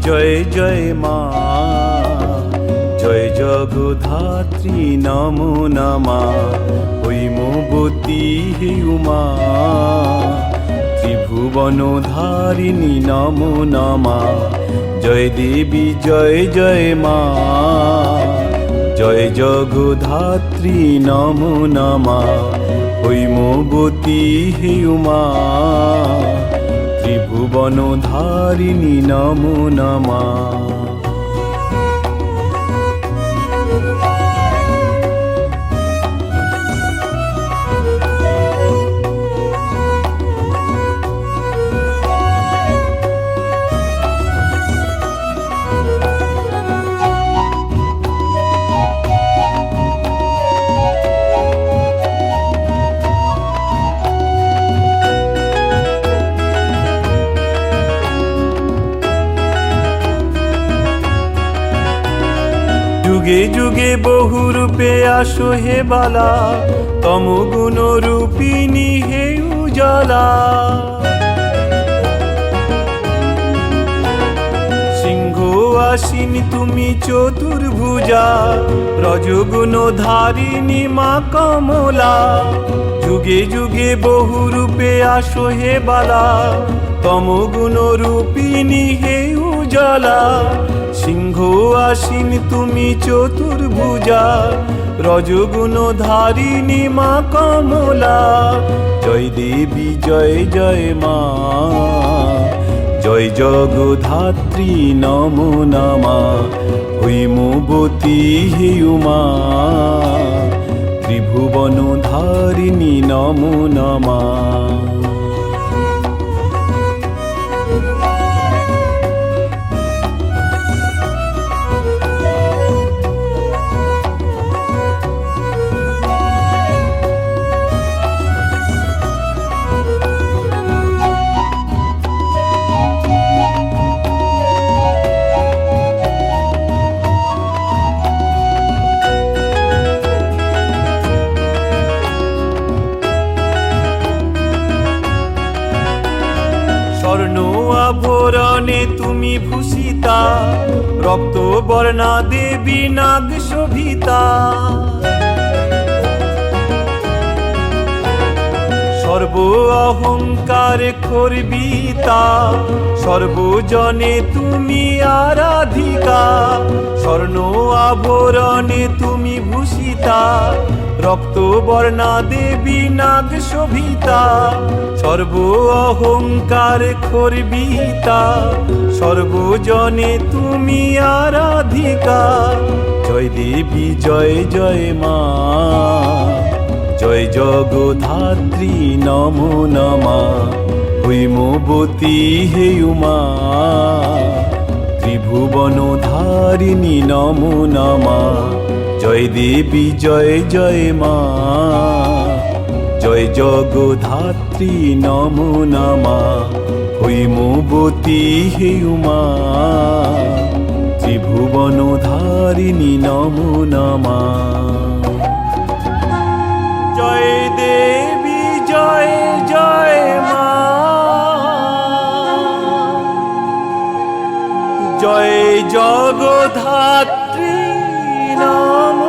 জয় জয় মা। জয় জগধাত্রী নমো নমা। হৈমবতী হে উমা। ত্রিভুবন ধারিণী নমো নমা। জয় দেবী, জয় জয় মা। জয় জগধাত্রী নমো নমা। হৈমবতী হে উমা ত্রিভুবন ধারিণী নমো নমা। যুগে যুগে বহু রূপে আসো হে বালা তম গুণ রূপিণী হে উজালা। সিংহ আসিনি তুমি চতুর্ভুজা রজগুণ ধারিণী মা কমলা। যুগে যুগে বহু রূপে আসো হে বালা তম গুণ রূপিণী হে উজালা। সিংহ আসিন তুমি চতুর্ভুজা। রজগুণ ধারিণী মা কমলা। জয় দেবী, জয় জয় মা। জয় জগধাত্রী, নমো, নমা। হৈমবতী হে উমা। ত্রিভুবন ধারিণী নমো, নমা। আভরণে তুমি ভূষিতা রক্ত বর্ণা দেবী নাগ শোভিতা। সর্ব অহংকার করবিতা সর্বজনে তুমি আরাধিকা। স্বর্ণ আভরণে তুমি ভূষিতা, রক্ত বর্ণা দেবী নাগ শোভিতা, সর্ব অহংকার খর্বিতা সর্বজনে তুমি আরাধিকা। জয় দেবী, জয় জয় মা, জয় জগধাত্রী নমো নমা। হৈমবতী, হে উমা। ত্রিভুবন ধারিণী নমো নমা। জয় দেবী, জয় জয় মা। জয় জগধাত্রী নমো নমা। হে উমা। ত্রিভুবন ধারিণী নমো নমা। জগধাত্রী নম